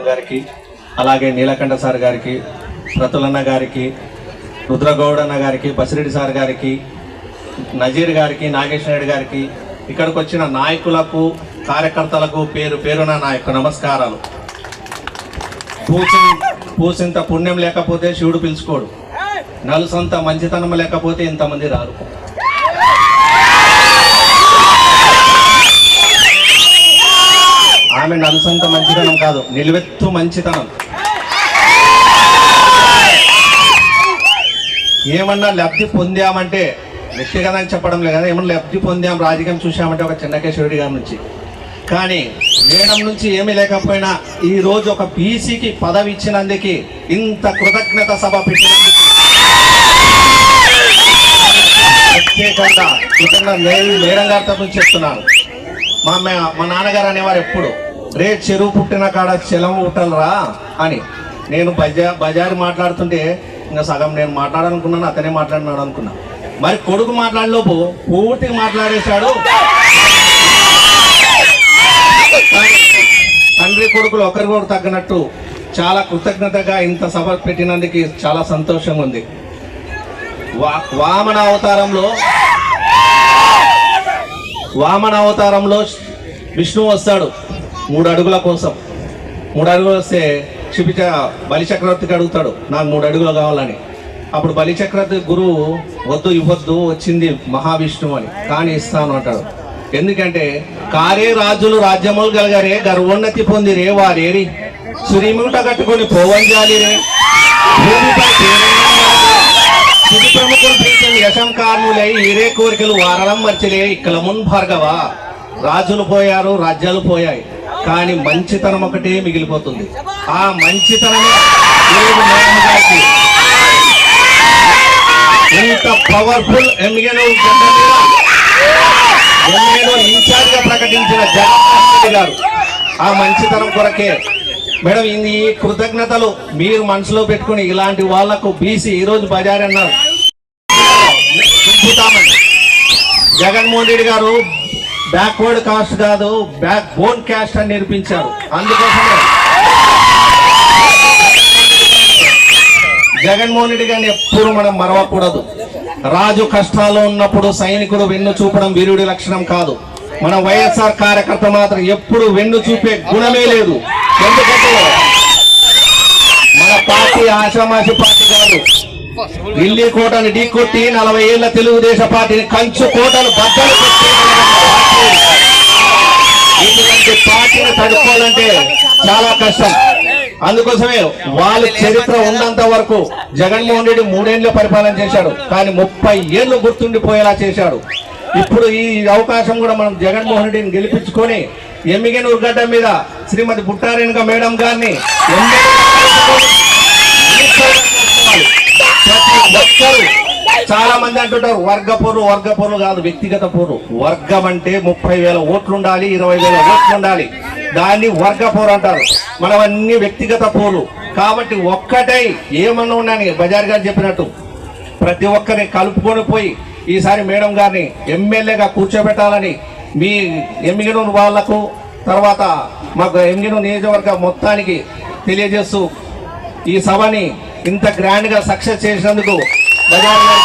గారికి అలాగే నీలకంఠ సార్ గారికి ప్రతులన్న గారికి రుద్రగౌడన్న గారికి బసిరెడ్డి సార్ గారికి నజీర్ గారికి నాగేశ్వర గారికి ఇక్కడికి వచ్చిన నాయకులకు కార్యకర్తలకు పేరు పేరున నా యొక్క నమస్కారాలు. పూసి పూసింత పుణ్యం లేకపోతే శివుడు పిలుచుకోడు. నలుసంత మంచితనం లేకపోతే ఇంతమంది రారు. ఆమె నలుసంత మంచితనం కాదు నిలువెత్తు మంచితనం. ఏమన్నా లబ్ధి పొందామంటే వ్యక్తిగతంగా చెప్పడం లేదు కదా ఏమన్నా లబ్ధి పొందాం రాజకీయం చూసామంటే ఒక చిన్నకేశ్వరుడి గారి నుంచి. కానీ మేడం నుంచి ఏమీ లేకపోయినా ఈ రోజు ఒక బీసీకి పదవి ఇచ్చినందుకు ఇంత కృతజ్ఞత సభ పెట్టినందుకు ప్రత్యేకంగా కృతజ్ఞత మేడం గారి చెప్తున్నాను. మా మా నాన్నగారు అనేవారు ఎప్పుడు రే చెరువు పుట్టిన కాడ చెలం పుట్టలరా అని. నేను బజా బజారు మాట్లాడుతుంటే ఇంకా సగం నేను మాట్లాడాలనుకున్నాను అతనే మాట్లాడినాడు అనుకున్నా. మరి కొడుకు మాట్లాడలోపు పూర్తిగా మాట్లాడేశాడు. తండ్రి కొడుకులు ఒకరికొకరు తగ్గినట్టు చాలా కృతజ్ఞతగా ఇంత సభ పెట్టినందుకు చాలా సంతోషంగా ఉంది. వా వామన అవతారంలో వామన అవతారంలో విష్ణువు వస్తాడు. మూడు అడుగుల కోసం. మూడు అడుగులు వస్తే క్షిపిచ బలిచక్రవర్తికి అడుగుతాడు. నాకు మూడు అడుగులు కావాలని. అప్పుడు బలిచక్రవర్తి గురువు వద్దు ఇవ్వద్దు వచ్చింది మహావిష్ణువు అని. కానీ ఇస్తాను అంటాడు. ఎందుకంటే కారే రాజులు రాజ్యములు గలగరే గర్వోన్నతి పొందిరే వారేరి. సురిముట కట్టుకొని పోవంజాలి రే ప్రముఖులు ప్రీతం యశం కారణులై ఇరే కోరికలు వారణం మర్చిలే. ఇక్కలమున్ భార్గవ. రాజులు పోయారు రాజ్యాలు పోయాయి. కానీ మంచితనం ఒకటే మిగిలిపోతుంది. ఆ మంచితనమే ఇంత పవర్ఫుల్ ఎమ్మెల్యేను గడ్డ ఇన్ఛార్జ్గా ప్రకటించిన జగన్మోహన్ రెడ్డి గారు. ఆ మంచితనం కొరకే. మేడం ఇది ఈ కృతజ్ఞతలు మీరు మనసులో పెట్టుకుని ఇలాంటి వాళ్ళకు బీసీ ఈ రోజు బజార్ అన్నారు జగన్మోహన్ రెడ్డి గారు బ్యాక్వర్డ్ కాస్ట్ కాదు బ్యాక్ బోన్ క్యాస్ట్ అని నిరూపించారు. అందుకోసమే. జగన్మోహన్ రెడ్డి గారిని ఎప్పుడు మనం మరవకూడదు. రాజు కష్టాల్లో ఉన్నప్పుడు సైనికుడు వెన్ను చూపడం వీరుడి లక్షణం కాదు. మన వైఎస్ఆర్ కార్యకర్త మాత్రం ఎప్పుడు వెన్ను చూపే గుణమే లేదు. ఎందుకంటే మన పార్టీ ఆశామాషి పార్టీ కాదు. ఢిల్లీ కోటను ఢీకొట్టి నలభై ఏళ్ళ తెలుగుదేశ పార్టీని కంచు కోటను బద్దలు పెట్టి ఇటువంటి పార్టీని తడుపుకోవాలంటే చాలా కష్టం. అందుకోసమే వాళ్ళ చరిత్ర ఉన్నంత వరకు జగన్మోహన్ రెడ్డి మూడేళ్ళు పరిపాలన చేశాడు కానీ ముప్పై ఏళ్ళు గుర్తుండిపోయేలా చేశాడు. ఇప్పుడు ఈ అవకాశం కూడా మనం జగన్మోహన్ రెడ్డిని గెలిపించుకొని ఎమ్మిగనూరు గడ్డ మీద శ్రీమతి పుట్టారేణుక మేడం గారిని చాలా మంది అంటుంటారు వర్గ పోరు వర్గ పోరు కాదు వ్యక్తిగత పోరు వర్గం అంటే ముప్పై వేల ఓట్లు ఉండాలి ఇరవై వేల ఓట్లు ఉండాలి. దాన్ని వర్గ పోరు అంటారు. మనం వ్యక్తిగత పోరు కాబట్టి ఒక్కటై ఏమన్నా ఉన్నాని బజార్ గారు చెప్పినట్టు ప్రతి ఒక్కరిని కలుపుకొని పోయి ఈసారి మేడం గారిని ఎమ్మెల్యేగా కూర్చోబెట్టాలని మీ ఎమ్మిగినూరు వాళ్ళకు తర్వాత మాకు ఎమ్మిగనూరు నియోజకవర్గ మొత్తానికి తెలియజేస్తూ ఈ సభని ఇంత గ్రాండ్గా సక్సెస్ చేసినందుకు બજાર મારો